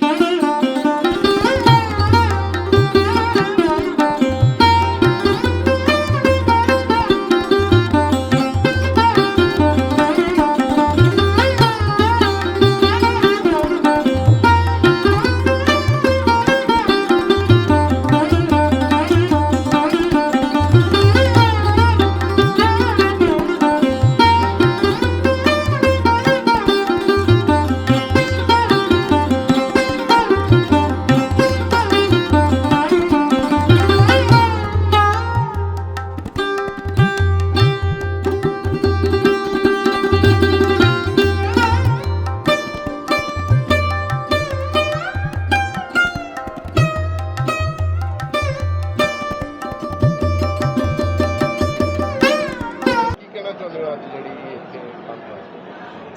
ਕੀ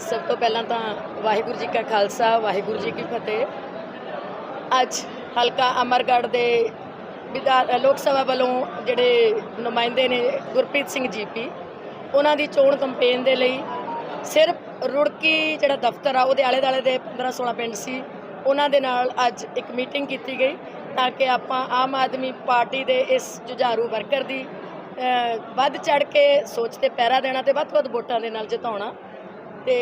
ਸਭ ਤੋਂ ਪਹਿਲਾਂ ਤਾਂ ਵਾਹਿਗੁਰੂ ਜੀ ਕਾ ਖਾਲਸਾ, ਵਾਹਿਗੁਰੂ ਜੀ ਕੀ ਫਤਿਹ। ਅੱਜ ਹਲਕਾ ਅਮਰਗੜ੍ਹ ਦੇ ਵਿਧਾਨ ਲੋਕ ਸਭਾ ਵੱਲੋਂ ਜਿਹੜੇ ਨੁਮਾਇੰਦੇ ਨੇ ਗੁਰਪ੍ਰੀਤ ਸਿੰਘ ਜੀਪੀ ਉਹਨਾਂ ਦੀ ਚੋਣ ਕੈਂਪੇਨ ਦੇ ਲਈ ਸਿਰਫ ਰੁੜਕੀ ਜਿਹੜਾ ਦਫ਼ਤਰ ਆ, ਉਹਦੇ ਆਲੇ ਦੁਆਲੇ ਦੇ 15 16 ਪਿੰਡ ਸੀ, ਉਹਨਾਂ ਦੇ ਨਾਲ ਅੱਜ ਇੱਕ ਮੀਟਿੰਗ ਕੀਤੀ ਗਈ ਤਾਂ ਕਿ ਆਪਾਂ ਆਮ ਆਦਮੀ ਪਾਰਟੀ ਦੇ ਇਸ ਜੁਝਾਰੂ ਵਰਕਰ ਦੀ ਵੱਧ ਚੜ ਕੇ ਸੋਚ ਤੇ ਪੈਰਾ ਦੇਣਾ ਤੇ ਵੱਧ ਤੋਂ ਵੱਧ ਵੋਟਾਂ ਦੇ ਨਾਲ ਜਿਤਾਉਣਾ। ਤੇ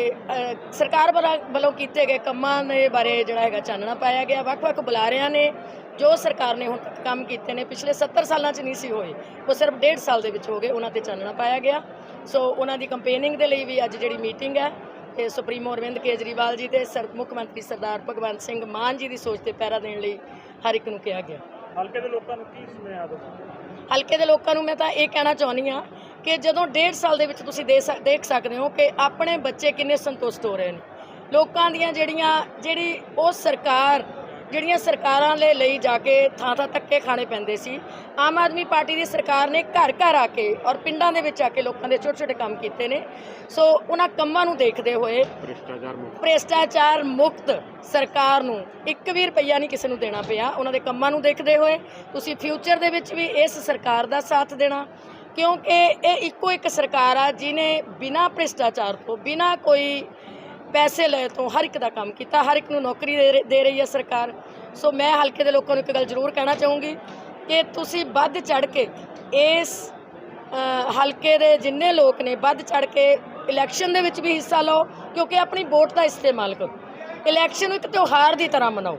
ਸਰਕਾਰ ਵੱਲੋਂ- ਵੱਲੋਂ ਕੀਤੇ ਗਏ ਕੰਮਾਂ ਦੇ ਬਾਰੇ ਜਿਹੜਾ ਹੈਗਾ ਚਾਨਣਾ ਪਾਇਆ ਗਿਆ। ਵੱਖ-ਵੱਖ ਬੁਲਾਰਿਆਂ ਨੇ ਜੋ ਸਰਕਾਰ ਨੇ ਹੁਣ ਤੱਕ ਕੰਮ ਕੀਤੇ ਨੇ ਪਿਛਲੇ 70 ਸਾਲਾਂ 'ਚ ਨਹੀਂ ਸੀ ਹੋਏ ਉਹ ਸਿਰਫ ਡੇਢ ਸਾਲ ਦੇ ਵਿੱਚ ਹੋ ਗਏ ਉਹਨਾਂ ਤੇ ਚਾਨਣਾ ਪਾਇਆ ਗਿਆ। ਸੋ ਉਹਨਾਂ ਦੀ ਕੰਪੇਨਿੰਗ ਦੇ ਲਈ ਵੀ ਅੱਜ ਜਿਹੜੀ ਮੀਟਿੰਗ ਹੈ ਤੇ ਸੁਪਰੀਮੋ ਅਰਵਿੰਦ ਕੇਜਰੀਵਾਲ ਜੀ ਤੇ ਸਰ ਮੁੱਖ ਮੰਤਰੀ ਸਰਦਾਰ ਭਗਵੰਤ ਸਿੰਘ ਮਾਨ ਜੀ ਦੀ ਸੋਚ ਤੇ ਪੈਰਾ ਦੇਣ ਲਈ ਹਰ ਇੱਕ ਨੂੰ ਕਿਹਾ ਗਿਆ। ਹਲਕੇ ਦੇ ਲੋਕਾਂ ਨੂੰ ਕੀ ਸੁਨੇਹਾ ਦੋ ਹਲਕੇ ਦੇ ਲੋਕਾਂ ਨੂੰ ਮੈਂ ਤਾਂ ਇਹ ਕਹਿਣਾ ਚਾਹੁੰਦੀ ਆ ਕਿ ਜਦੋਂ ਡੇਢ ਸਾਲ ਦੇ ਵਿੱਚ ਤੁਸੀਂ ਦੇਖ ਸਕਦੇ ਹੋ ਕਿ ਆਪਣੇ ਬੱਚੇ ਕਿੰਨੇ ਸੰਤੁਸ਼ਟ ਹੋ ਰਹੇ ਨੇ। ਲੋਕਾਂ ਦੀਆਂ ਜਿਹੜੀਆਂ ਜਿਹੜੀ ਉਹ ਸਰਕਾਰ ਜਿਹੜੀਆਂ ਸਰਕਾਰਾਂ ਦੇ ਲਈ ਜਾ ਕੇ ਥਾਂ ਥਾਂ ਧੱਕੇ ਖਾਣੇ ਪੈਂਦੇ ਸੀ ਆਮ ਆਦਮੀ ਪਾਰਟੀ ਦੀ ਸਰਕਾਰ ਨੇ ਘਰ ਘਰ ਆ ਕੇ ਔਰ ਪਿੰਡਾਂ ਦੇ ਵਿੱਚ ਆ ਕੇ ਲੋਕਾਂ ਦੇ ਛੋਟੇ ਛੋਟੇ ਕੰਮ ਕੀਤੇ ਨੇ। ਸੋ ਉਹਨਾਂ ਕੰਮਾਂ ਨੂੰ ਦੇਖਦੇ ਹੋਏ ਭ੍ਰਿਸ਼ਟਾਚਾਰ ਮੁਕਤ। ਭ੍ਰਿਸ਼ਟਾਚਾਰ ਮੁਕਤ ਸਰਕਾਰ ਨੂੰ ਇੱਕ ਵੀ ਰੁਪਈਆ ਨਹੀਂ ਕਿਸੇ ਨੂੰ ਦੇਣਾ ਪਿਆ। ਉਹਨਾਂ ਦੇ ਕੰਮਾਂ ਨੂੰ ਦੇਖਦੇ ਹੋਏ ਤੁਸੀਂ ਫਿਊਚਰ ਦੇ ਵਿੱਚ ਵੀ ਇਸ ਸਰਕਾਰ ਦਾ ਸਾਥ ਦੇਣਾ। ਕਿਉਂਕਿ ਇਹ ਇੱਕੋ ਇੱਕ ਸਰਕਾਰ ਆ ਜਿਨੇ ਬਿਨਾਂ ਭ੍ਰਿਸ਼ਟਾਚਾਰ ਤੋਂ, ਬਿਨਾਂ ਕੋਈ ਪੈਸੇ ਲਏ ਤੋਂ ਹਰ ਇੱਕ ਦਾ ਕੰਮ ਕੀਤਾ, ਹਰ ਇੱਕ ਨੂੰ ਨੌਕਰੀ ਦੇ ਰਹੀ- ਦੇ ਰਹੀ ਹੈ ਸਰਕਾਰ। ਸੋ ਮੈਂ ਹਲਕੇ ਦੇ ਲੋਕਾਂ ਨੂੰ ਇੱਕ ਗੱਲ ਜ਼ਰੂਰ ਕਹਿਣਾ ਚਾਹੂੰਗੀ ਕਿ ਤੁਸੀਂ ਵੱਧ ਚੜ ਕੇ ਇਸ ਹਲਕੇ ਦੇ ਜਿੰਨੇ ਲੋਕ ਨੇ, ਵੱਧ ਚੜ ਕੇ ਇਲੈਕਸ਼ਨ ਦੇ ਵਿੱਚ ਵੀ ਹਿੱਸਾ ਲਓ, ਕਿਉਂਕਿ ਆਪਣੀ ਵੋਟ ਦਾ ਇਸਤੇਮਾਲ ਕਰੋ। ਇਲੈਕਸ਼ਨ ਇੱਕ ਤਿਉਹਾਰ ਦੀ ਤਰ੍ਹਾਂ ਮਨਾਓ,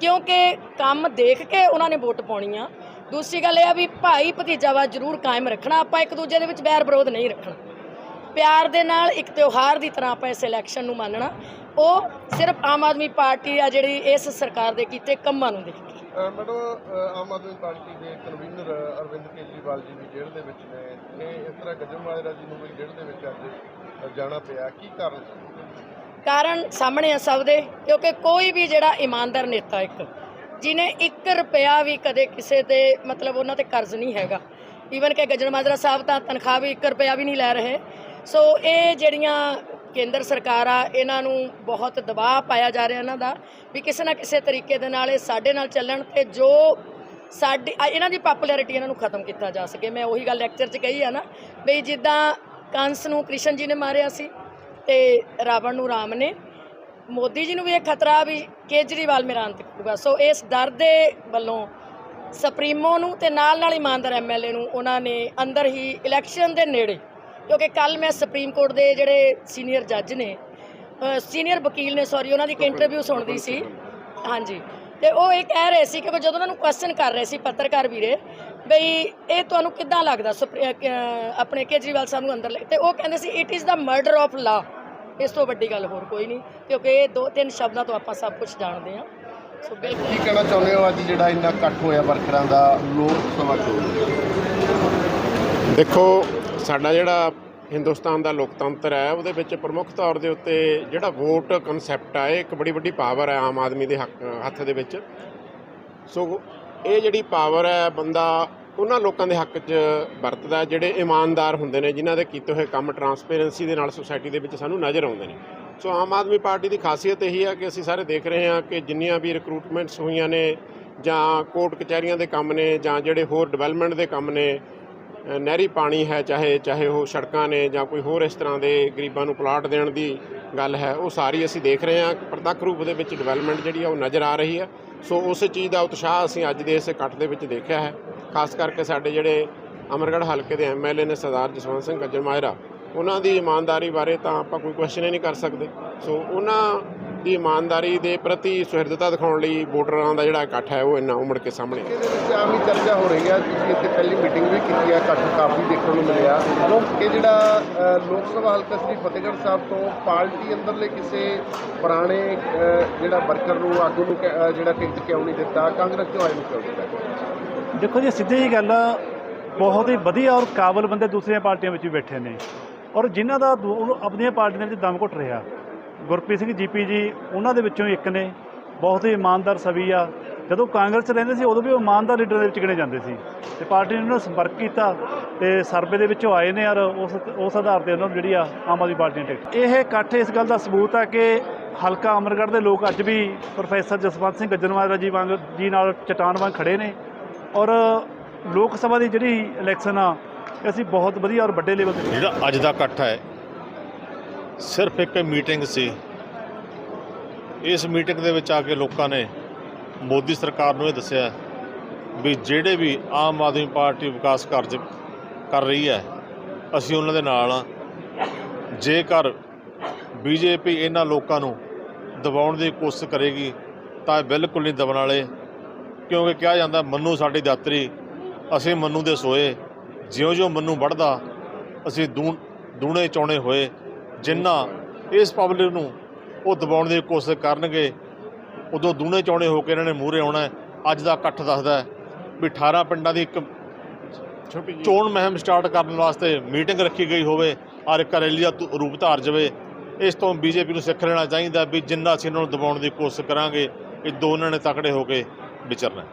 ਕਿਉਂਕਿ ਕੰਮ ਦੇਖ ਕੇ ਉਹਨਾਂ ਨੇ ਵੋਟ ਪਾਉਣੀ ਆ। ਦੂਸਰੀ ਗੱਲ ਇਹ ਆ ਵੀ ਭਾਈ ਭਤੀਜਾਵਾ ਜ਼ਰੂਰ ਕਾਇਮ ਰੱਖਣਾ ਆਪਾਂ ਇੱਕ ਦੂਜੇ ਦੇ ਵਿੱਚ ਬੈਰ ਵਿਰੋਧ ਨਹੀਂ ਰੱਖਣਾ। ਪਿਆਰ ਦੇ ਨਾਲ ਇੱਕ ਤਿਉਹਾਰ ਦੀ ਤਰ੍ਹਾਂ ਆਪਾਂ ਇਸ ਇਲੈਕਸ਼ਨ ਨੂੰ ਮੰਨਣਾ। ਉਹ ਸਿਰਫ ਆਮ ਆਦਮੀ ਪਾਰਟੀ ਆ ਜਿਹੜੀ ਇਸ ਸਰਕਾਰ ਦੇ ਕੀਤੇ ਕੰਮਾਂ ਨੂੰ ਦੇਖ ਕੇ। ਮੈਡਮ ਆਮ ਆਦਮੀ ਪਾਰਟੀ ਦੇ ਕਨਵੀਨਰ ਅਰਵਿੰਦ ਕੇਜਰੀਵਾਲ ਜੀ ਵੀ ਜੇਲ੍ਹ ਦੇ ਵਿੱਚ ਨੇ। ਇਹ ਇਸ ਤਰ੍ਹਾਂ ਗੱਜਣਵਾਲਾ ਜੀ ਨੂੰ ਵੀ ਜੇਲ੍ਹ ਦੇ ਵਿੱਚ ਅੱਜ ਜਾਣਾ ਪਿਆ। ਕੀ ਕਾਰਨ? ਕਾਰਨ ਸਾਹਮਣੇ ਆ ਸਭ ਦੇ ਕਿਉਂਕਿ ਕੋਈ ਵੀ ਜਿਹੜਾ ਇਮਾਨਦਾਰ ਨੇਤਾ ਇੱਕ ਜਿਨੇ 1 ਰੁਪਿਆ ਵੀ ਕਦੇ ਕਿਸੇ ਤੇ ਮਤਲਬ ਉਹਨਾਂ ਤੇ ਕਰਜ਼ ਨਹੀਂ ਹੈਗਾ। ਈਵਨ ਕਿ ਗੱਜਣ ਮਾਜਰਾ ਸਾਹਿਬ ਤਾਂ ਤਨਖਾਹ ਵੀ 1 ਰੁਪਿਆ ਵੀ ਨਹੀਂ ਲੈ ਰਹੇ। ਸੋ ਇਹ ਜਿਹੜੀਆਂ ਕੇਂਦਰ ਸਰਕਾਰ ਆ, ਇਹਨਾਂ ਨੂੰ ਬਹੁਤ ਦਬਾਅ ਪਾਇਆ ਜਾ ਰਿਹਾ ਇਹਨਾਂ ਦਾ ਵੀ ਕਿਸੇ ਨਾ ਕਿਸੇ ਤਰੀਕੇ ਦੇ ਨਾਲ ਇਹ ਸਾਡੇ ਨਾਲ ਚੱਲਣ ਤੇ ਜੋ ਸਾਡੀ ਇਹਨਾਂ ਦੀ ਪਪੂਲੈਰਿਟੀ ਇਹਨਾਂ ਨੂੰ ਖਤਮ ਕੀਤਾ ਜਾ ਸਕੇ। ਮੈਂ ਉਹੀ ਗੱਲ ਲੈਕਚਰ 'ਚ ਕਹੀ ਆ ਨਾ, ਵੀ ਜਿੱਦਾਂ ਕੰਸ ਨੂੰ ਕ੍ਰਿਸ਼ਨ ਜੀ ਨੇ ਮਾਰਿਆ ਸੀ ਤੇ ਰਾਵਣ ਨੂੰ ਰਾਮ ਨੇ ਮੋਦੀ ਜੀ ਨੂੰ ਵੀ ਇਹ ਖਤਰਾ ਵੀ ਕੇਜਰੀਵਾਲ ਮੇਰਾ ਅੰਤ ਕਰੂਗਾ। ਸੋ ਇਸ ਡਰ ਦੇ ਵੱਲੋਂ ਸੁਪਰੀਮੋ ਨੂੰ ਤੇ ਨਾਲ ਨਾਲ ਇਮਾਨਦਾਰ ਐਮਐਲਏ ਨੂੰ ਉਹਨਾਂ ਨੇ ਅੰਦਰ ਹੀ ਇਲੈਕਸ਼ਨ ਦੇ ਨੇੜੇ ਕਿਉਂਕਿ ਕੱਲ ਮੈਂ ਸੁਪਰੀਮ ਕੋਰਟ ਦੇ ਜਿਹੜੇ ਸੀਨੀਅਰ ਜੱਜ ਨੇ ਸੀਨੀਅਰ ਵਕੀਲ ਨੇ ਸੌਰੀ ਉਹਨਾਂ ਦੀ ਇੱਕ ਇੰਟਰਵਿਊ ਸੁਣਦੀ ਸੀ। ਹਾਂਜੀ। ਤੇ ਉਹ ਇਹ ਕਹਿ ਰਹੇ ਸੀ ਕਿ ਜਦੋਂ ਉਹਨਾਂ ਨੂੰ ਕੁਐਸਚਨ ਕਰ ਰਹੇ ਸੀ ਪੱਤਰਕਾਰ ਵੀਰੇ ਬਈ ਇਹ ਤੁਹਾਨੂੰ ਕਿੱਦਾਂ ਲੱਗਦਾ? ਆਪਣੇ ਕੇਜਰੀਵਾਲ ਸਾਹਿਬ ਨੂੰ ਅੰਦਰ ਲੈ ਤੇ ਉਹ ਕਹਿੰਦੇ ਸੀ it is the murder of law ਇਸ ਤੋਂ ਵੱਡੀ ਗੱਲ ਹੋਰ ਕੋਈ ਨਹੀਂ ਕਿਉਂਕਿ ਇਹ ਦੋ ਤਿੰਨ ਸ਼ਬਦਾਂ ਤੋਂ ਆਪਾਂ ਸਭ ਕੁਝ ਜਾਣਦੇ ਹਾਂ। ਸੋ ਬਿਲਕੁਲ। ਕੀ ਕਹਿਣਾ ਚਾਹੁੰਦੇ ਹੋ ਅੱਜ ਜਿਹੜਾ ਇੰਨਾ ਇਕੱਠ ਹੋਇਆ ਵਰਕਰਾਂ ਦਾ ਲੋਕ ਸਭਾ ਚੋਣ ਦੇਖੋ ਸਾਡਾ ਜਿਹੜਾ ਹਿੰਦੁਸਤਾਨ ਦਾ ਲੋਕਤੰਤਰ ਹੈ ਉਹਦੇ ਵਿੱਚ ਪ੍ਰਮੁੱਖ ਤੌਰ ਦੇ ਉੱਤੇ ਜਿਹੜਾ ਵੋਟ ਕਨਸੈਪਟ ਆ ਇਹ ਇੱਕ ਬੜੀ ਵੱਡੀ ਪਾਵਰ ਹੈ ਆਮ ਆਦਮੀ ਦੇ ਹੱਕ ਹੱਥ ਦੇ ਵਿੱਚ। ਸੋ ਇਹ ਜਿਹੜੀ ਪਾਵਰ ਹੈ ਬੰਦਾ ਉਹਨਾਂ ਲੋਕਾਂ ਦੇ ਹੱਕ 'ਚ ਵਰਤਦਾ ਜਿਹੜੇ ਇਮਾਨਦਾਰ ਹੁੰਦੇ ਨੇ, ਜਿਨ੍ਹਾਂ ਦੇ ਕੀਤੇ ਹੋਏ ਕੰਮ ਟਰਾਂਸਪੇਰੈਂਸੀ ਦੇ ਨਾਲ ਸੁਸਾਇਟੀ ਦੇ ਵਿੱਚ ਸਾਨੂੰ ਨਜ਼ਰ ਆਉਂਦੇ ਨੇ। ਸੋ ਆਮ ਆਦਮੀ ਪਾਰਟੀ ਦੀ ਖਾਸੀਅਤ ਇਹੀ ਹੈ ਕਿ ਅਸੀਂ ਸਾਰੇ ਦੇਖ ਰਹੇ ਹਾਂ ਕਿ ਜਿੰਨੀਆਂ ਵੀ ਰਿਕਰੂਟਮੈਂਟਸ ਹੋਈਆਂ ਨੇ, ਜਾਂ ਕੋਰਟ ਕਚਹਿਰੀਆਂ ਦੇ ਕੰਮ ਨੇ, ਜਾਂ ਜਿਹੜੇ ਹੋਰ ਡਿਵੈਲਪਮੈਂਟ ਦੇ ਕੰਮ ਨੇ ਨਹਿਰੀ ਪਾਣੀ ਹੈ, ਚਾਹੇ ਚਾਹੇ ਉਹ ਸੜਕਾਂ ਨੇ, ਜਾਂ ਕੋਈ ਹੋਰ ਇਸ ਤਰ੍ਹਾਂ ਦੇ ਗਰੀਬਾਂ ਨੂੰ ਪਲਾਟ ਦੇਣ ਦੀ ਗੱਲ ਹੈ, ਉਹ ਸਾਰੀ ਅਸੀਂ ਦੇਖ ਰਹੇ ਹਾਂ। ਪ੍ਰਤੱਖ ਰੂਪ ਦੇ ਵਿੱਚ ਡਿਵੈਲਪਮੈਂਟ ਜਿਹੜੀ ਆ ਉਹ ਨਜ਼ਰ ਆ ਰਹੀ ਹੈ। ਸੋ ਉਸ ਚੀਜ਼ ਦਾ ਉਤਸ਼ਾਹ ਅਸੀਂ ਅੱਜ ਦੇ ਇਸ ਇਕੱਠ ਦੇ ਵਿੱਚ ਦੇਖਿਆ ਹੈ। ਖਾਸ ਕਰਕੇ ਸਾਡੇ ਜਿਹੜੇ ਅਮਰਗੜ੍ਹ ਹਲਕੇ ਦੇ ਐਮਐਲਏ ਨੇ ਸਰਦਾਰ ਜਸਵੰਤ ਸਿੰਘ ਗੱਜਰ ਮਾਜਰਾ ਉਹਨਾਂ ਦੀ ਇਮਾਨਦਾਰੀ ਬਾਰੇ ਤਾਂ ਆਪਾਂ ਕੋਈ ਕੁਐਸਚਨ ਹੀ ਨਹੀਂ ਕਰ ਸਕਦੇ। ਸੋ ਉਹਨਾਂ ਦੀ ਇਮਾਨਦਾਰੀ ਦੇ ਪ੍ਰਤੀ ਸੁਹਿਰਦਤਾ ਦਿਖਾਉਣ ਲਈ ਵੋਟਰਾਂ ਦਾ ਜਿਹੜਾ ਇਕੱਠ ਹੈ ਉਹ ਇੰਨਾ ਉਮੜ ਕੇ ਸਾਹਮਣੇ ਆਇਆ। ਇਹਦੇ ਵਿੱਚ ਆਮ ਹੀ ਚਰਚਾ ਹੋ ਰਹੀ ਹੈ? ਤੁਸੀਂ ਇੱਥੇ ਪਹਿਲੀ ਮੀਟਿੰਗ ਵੀ ਕੀਤੀ ਹੈ ਇਕੱਠ ਕਾਫੀ ਦੇਖਣ ਨੂੰ ਮਿਲਿਆ। ਕਿ ਜਿਹੜਾ ਲੋਕ ਸਭਾ ਹਲਕਾ ਸ੍ਰੀ ਫਤਿਹਗੜ੍ਹ ਸਾਹਿਬ ਤੋਂ ਪਾਰਟੀ ਅੰਦਰਲੇ ਕਿਸੇ ਪੁਰਾਣੇ ਜਿਹੜਾ ਵਰਕਰ ਨੂੰ ਆਗੂ ਨੂੰ ਕ- ਜਿਹੜਾ ਟਿਕਟ ਕਿਉਂ ਨਹੀਂ ਦਿੱਤਾ ਕਾਂਗਰਸ ਕਿਉਂ ਆਏ ਨੂੰ ਕਿਉਂ ਦਿੱਤਾ? ਦੇਖੋ ਜੀ ਸਿੱਧੀ ਜੀ ਗੱਲ ਆ, ਬਹੁਤ ਹੀ ਵਧੀਆ ਔਰ ਕਾਬਲ ਬੰਦੇ ਦੂਸਰੀਆਂ ਪਾਰਟੀਆਂ ਵਿੱਚ ਵੀ ਬੈਠੇ ਨੇ। ਔਰ ਜਿਨ੍ਹਾਂ ਦਾ ਆਪਣੀਆਂ ਪਾਰਟੀਆਂ ਦੇ ਵਿੱਚ ਦਮ ਘੁੱਟ ਰਿਹਾ। ਗੁਰਪ੍ਰੀਤ ਸਿੰਘ ਜੀਪੀ ਜੀ, ਉਹਨਾਂ ਦੇ ਵਿੱਚੋਂ ਇੱਕ ਨੇ, ਬਹੁਤ ਹੀ ਇਮਾਨਦਾਰ ਸਵੀ ਆ। ਜਦੋਂ ਕਾਂਗਰਸ 'ਚ ਰਹਿੰਦੇ ਸੀ, ਉਦੋਂ ਵੀ ਉਹ ਇਮਾਨਦਾਰ ਲੀਡਰ ਦੇ ਵਿੱਚ ਗਿਣੇ ਜਾਂਦੇ ਸੀ। ਤੇ ਪਾਰਟੀ ਨੇ ਉਹਨਾਂ ਨੂੰ ਸੰਪਰਕ ਕੀਤਾ ਤੇ ਸਰਵੇ ਦੇ ਵਿੱਚੋਂ ਆਏ ਨੇ ਔਰ ਉਸ ਉਸ ਆਧਾਰ ਤੇ ਉਹਨਾਂ ਨੂੰ ਜਿਹੜੀ ਆ ਆਮ ਆਦਮੀ ਪਾਰਟੀ ਨੇ ਟਿਕਟ ਇਹ ਇਕੱਠ ਇਸ ਗੱਲ ਦਾ ਸਬੂਤ ਆ ਕਿ ਹਲਕਾ ਅਮਰਗੜ੍ਹ ਦੇ ਲੋਕ ਅੱਜ ਵੀ ਪ੍ਰੋਫੈਸਰ ਜਸਵੰਤ ਸਿੰਘ ਗੱਜਣਵਾਲਾ ਜੀ ਵਾਂਗ, ਜੀ ਨਾਲ ਚਟਾਨ ਵਾਂਗ ਖੜੇ ਨੇ। ਔਰ ਲੋਕ ਸਭਾ ਦੀ ਜਿਹੜੀ ਇਲੈਕਸ਼ਨ ਆ, ਅਸੀਂ ਬਹੁਤ ਵਧੀਆ ਔਰ ਵੱਡੇ ਲੈਵਲ ਤੇ ਜਿਹੜਾ ਅੱਜ ਦਾ ਇਕੱਠ ਹੈ ਸਿਰਫ ਇੱਕ ਮੀਟਿੰਗ ਸੀ। ਇਸ ਮੀਟਿੰਗ ਦੇ ਵਿੱਚ ਆ ਕੇ ਲੋਕਾਂ ਨੇ ਮੋਦੀ ਸਰਕਾਰ ਨੂੰ ਇਹ ਦੱਸਿਆ ਵੀ ਜਿਹੜੇ ਵੀ ਆਮ ਆਦਮੀ ਪਾਰਟੀ ਵਿਕਾਸ ਕਾਰਜ ਕਰ ਰਹੀ ਹੈ, ਅਸੀਂ ਉਹਨਾਂ ਦੇ ਨਾਲ ਹਾਂ। ਜੇਕਰ ਬੀਜੇਪੀ ਇਹਨਾਂ ਲੋਕਾਂ ਨੂੰ ਦਬਾਉਣ ਦੀ ਕੋਸ਼ਿਸ਼ ਕਰੇਗੀ, ਤਾਂ ਇਹ ਬਿਲਕੁਲ ਨਹੀਂ ਦਬਣ ਵਾਲੇ, ਕਿਉਂਕਿ ਕਿਹਾ ਜਾਂਦਾ ਮੰਨੂ ਸਾਡੀ ਦਾਤਰੀ, ਅਸੀਂ ਮੰਨੂ ਦੇ ਸੋਏ, ਜਿਉਂ-ਜਿਉਂ ਮੰਨੂ ਵੱਢਦਾ, ਅਸੀਂ ਦੂ ਦੂਣੇ ਚੌਣੇ ਹੋਏ ਜਿੰਨਾ ਇਸ ਪਬਲਿਕ ਨੂੰ ਉਹ ਦਬਾਉਣ ਦੀ ਕੋਸ਼ਿਸ਼ ਕਰਨਗੇ ਉਦੋਂ ਦੂਣੇ ਚੌਣੇ ਹੋ ਕੇ ਇਹਨਾਂ ਨੇ ਮੂਹਰੇ ਆਉਣਾ। ਅੱਜ ਦਾ ਇਕੱਠ ਦੱਸਦਾ ਵੀ 18 ਪਿੰਡਾਂ ਦੀ ਇੱਕ ਛੋਟੀ ਚੋਣ ਮੁਹਿੰਮ ਸਟਾਰਟ ਕਰਨ ਵਾਸਤੇ ਮੀਟਿੰਗ ਰੱਖੀ ਗਈ ਹੋਵੇ ਔਰ ਇੱਕ ਰੈਲੀ ਦਾ ਰੂਪ ਧਾਰ ਜਾਵੇ ਇਸ ਤੋਂ ਬੀਜੇਪੀ ਨੂੰ ਸਿੱਖ ਲੈਣਾ ਚਾਹੀਦਾ ਵੀ ਜਿੰਨਾ ਅਸੀਂ ਇਹਨਾਂ ਨੂੰ ਦਬਾਉਣ ਦੀ ਕੋਸ਼ਿਸ਼ ਕਰਾਂਗੇ ਇਹ ਦੋਨਾਂ ਨੇ ਤਕੜੇ ਹੋ ਕੇ ਵਿਚਰਨਾ।